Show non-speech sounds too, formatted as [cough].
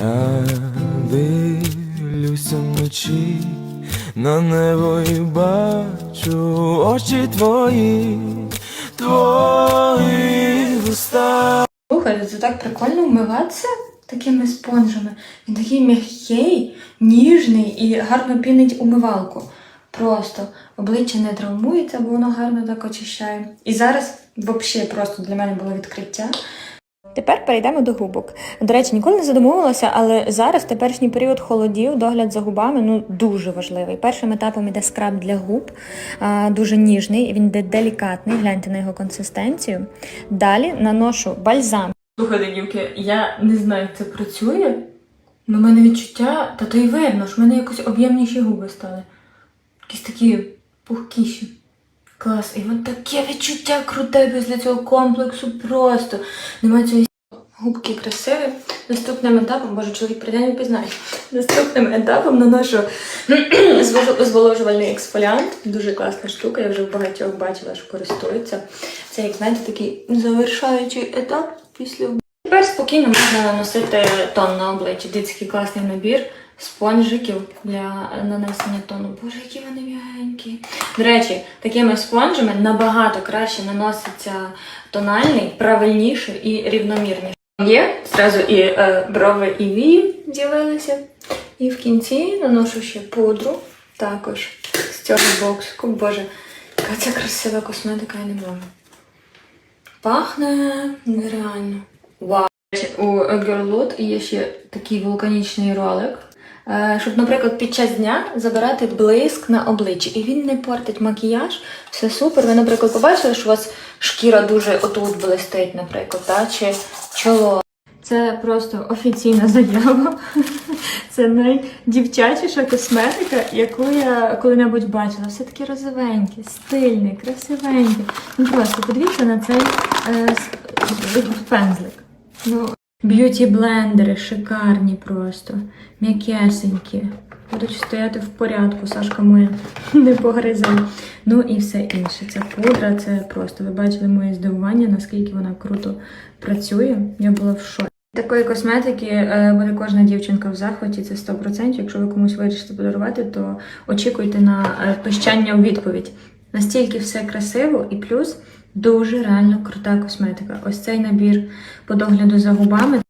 Я дивлюся вночі на небо і бачу очі твої, твої вуста. Слухай, це так прикольно вмиватися такими спонжами. Він такий м'який, ніжний і гарно пінить умивалку. Просто обличчя не травмується, бо воно гарно так очищає. І зараз взагалі просто для мене було відкриття. Тепер перейдемо до губок. До речі, ніколи не задумувалася, але зараз теперішній період холодів, догляд за губами ну дуже важливий. Першим етапом іде скраб для губ, дуже ніжний, він йде делікатний, гляньте на його консистенцію. Далі наношу бальзам. Слухайте, дівки, я не знаю, як це працює. але в мене відчуття, та то й видно, що в мене якось об'ємніші губи стали. Якісь такі пухкіші. Клас. І от таке відчуття круте після цього комплексу просто. Немає цієї губки красиві. Наступним етапом, боже, чоловік прийде не впізнає. Наступним етапом наношу [clears throat] зволожувальний ексфоліант. Дуже класна штука, я вже в багатьох бачила, що користуються. Це, як знаєте, такий завершаючий етап після Тепер спокійно можна наносити тон на обличчя. Дивіться, який класний набір спонжиків для нанесення тону. Боже, які вони м'ягенькі. До речі, такими спонжами набагато краще наноситься тональний, правильніше і рівномірніше. Є зразу і е, брови, і вії ділилися. І в кінці наношу ще пудру, також з цього боксику. Боже, яка ця красива косметика, я не можу. Пахне нереально. Вау. У Girlwood є ще такий вулканічний ролик. Е, Щоб, наприклад, під час дня забирати блиск на обличчі. І він не портить макіяж, все супер. Ви, наприклад, побачили, що у вас шкіра дуже отут блистить, наприклад, та? чи чоло. Це просто офіційна заява. [laughs] Це найдівчачіша косметика, яку я коли-небудь бачила. Все таке розовеньке, стильне, красивеньке. Ну просто подивіться на цей е, пензлик. Ну, б'юті блендери шикарні просто, м'якесенькі. Будуть стояти в порядку, Сашка моя [laughs] не погризе. Ну і все інше. Ця пудра, це просто ви бачили моє здивування, наскільки вона круто працює. Я була в шоці. Такої косметики е, буде кожна дівчинка в захваті, це 100%. Якщо ви комусь вирішите подарувати, то очікуйте на е, пищання у відповідь. Настільки все красиво і плюс дуже реально крута косметика. Ось цей набір по догляду за губами.